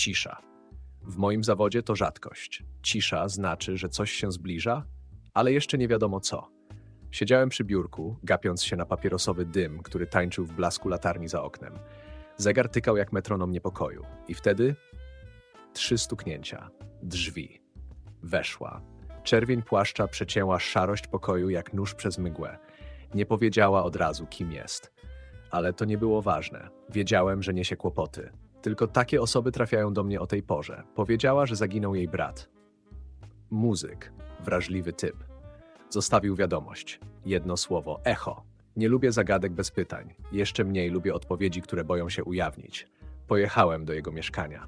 Cisza. W moim zawodzie to rzadkość. Cisza znaczy, że coś się zbliża, ale jeszcze nie wiadomo co. Siedziałem przy biurku, gapiąc się na papierosowy dym, który tańczył w blasku latarni za oknem. Zegar tykał jak metronom niepokoju. I wtedy trzy stuknięcia. Drzwi. Weszła. Czerwień płaszcza przecięła szarość pokoju jak nóż przez mgłę. Nie powiedziała od razu, kim jest. Ale to nie było ważne. Wiedziałem, że niesie kłopoty. Tylko takie osoby trafiają do mnie o tej porze. Powiedziała, że zaginął jej brat. Muzyk. Wrażliwy typ. Zostawił wiadomość. Jedno słowo. Echo. Nie lubię zagadek bez pytań. Jeszcze mniej lubię odpowiedzi, które boją się ujawnić. Pojechałem do jego mieszkania.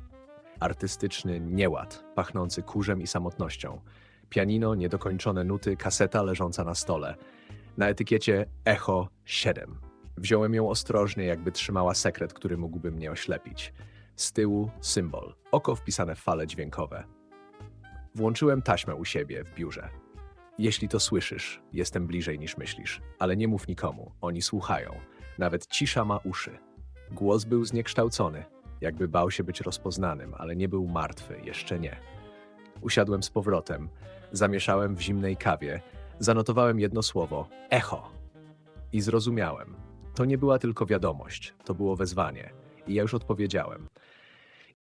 Artystyczny nieład, pachnący kurzem i samotnością. Pianino, niedokończone nuty, kaseta leżąca na stole. Na etykiecie Echo 7. Wziąłem ją ostrożnie, jakby trzymała sekret, który mógłby mnie oślepić. Z tyłu symbol, oko wpisane w fale dźwiękowe. Włączyłem taśmę u siebie w biurze. Jeśli to słyszysz, jestem bliżej niż myślisz, ale nie mów nikomu, oni słuchają. Nawet cisza ma uszy. Głos był zniekształcony, jakby bał się być rozpoznanym, ale nie był martwy, jeszcze nie. Usiadłem z powrotem, zamieszałem w zimnej kawie, zanotowałem jedno słowo echo. I zrozumiałem. To nie była tylko wiadomość, to było wezwanie. I ja już odpowiedziałem.